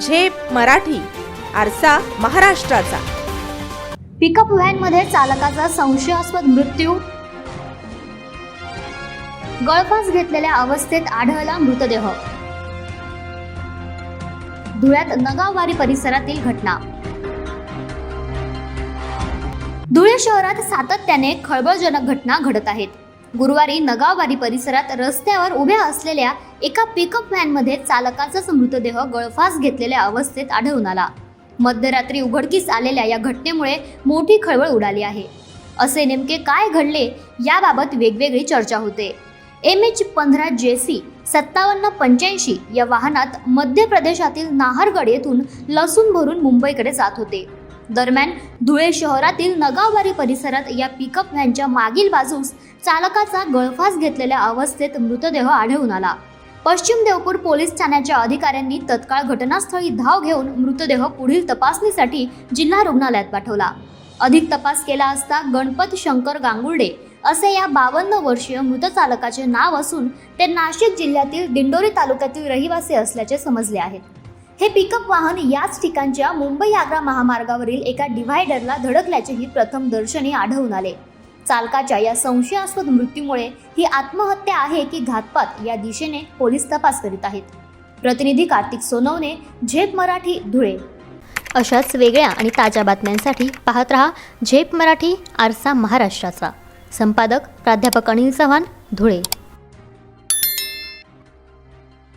झेप मराठी आरसा महाराष्ट्राचा. पिकअप व्हॅनमध्ये चालकाचा संशयास्पद मृत्यू. गळफास घेतलेल्या अवस्थेत आढळला मृतदेह. धुळ्यात नगाववारी परिसरातील घटना. धुळे शहरात सातत्याने खळबळजनक घटना घडत आहेत. गुरुवारी नगावबारी परिसरात रस्त्यावर उभ्या असलेल्या एका पिकअप व्हॅनमध्ये चालकाचाच मृतदेह गळफास घेतलेल्या अवस्थेत आढळून आला. मध्यरात्री उघडकीस आलेल्या या घटनेमुळे मोठी खळबळ उडाली आहे. असे नेमके काय घडले याबाबत वेगवेगळी चर्चा होते. एम एच पंधरा जे सी सत्तावन्न पंच्याऐंशी या वाहनात मध्य प्रदेशातील नाहरगड येथून लसूण भरून मुंबईकडे जात होते. दरम्यान धुळे शहरातील नगावारी परिसरात या पिकअप व्हॅनच्या मागील बाजूस चालकाचा गळफास घेतलेल्या अवस्थेत मृतदेह आढळून आला. पश्चिम देवपूर पोलीस ठाण्याच्या अधिकाऱ्यांनी तत्काळ घटनास्थळी धाव घेऊन मृतदेह पुढील तपासणीसाठी जिल्हा रुग्णालयात पाठवला. अधिक तपास केला असता गणपत शंकर गांगुर्डे असे या बावन्न वर्षीय मृत चालकाचे नाव असून ते नाशिक जिल्ह्यातील दिंडोरी तालुक्यातील रहिवासी असल्याचे समजले आहेत हे पिकअप वाहन याच ठिकाणच्या मुंबई आग्रा महामार्गावरील एका डिव्हायडरला धडकल्याचेही प्रथम दर्शनी आढळून आले. चालकाच्या या संशयास्पद मृत्यूमुळे ही आत्महत्या आहे की घातपात या दिशेने पोलीस तपास करीत आहेत. प्रतिनिधी कार्तिक सोनवणे झेप मराठी धुळे. अशाच वेगळ्या आणि ताज्या बातम्यांसाठी पाहत रहा झेप मराठी आरसा महाराष्ट्राचा. संपादक प्राध्यापक अनिल चव्हाण धुळे.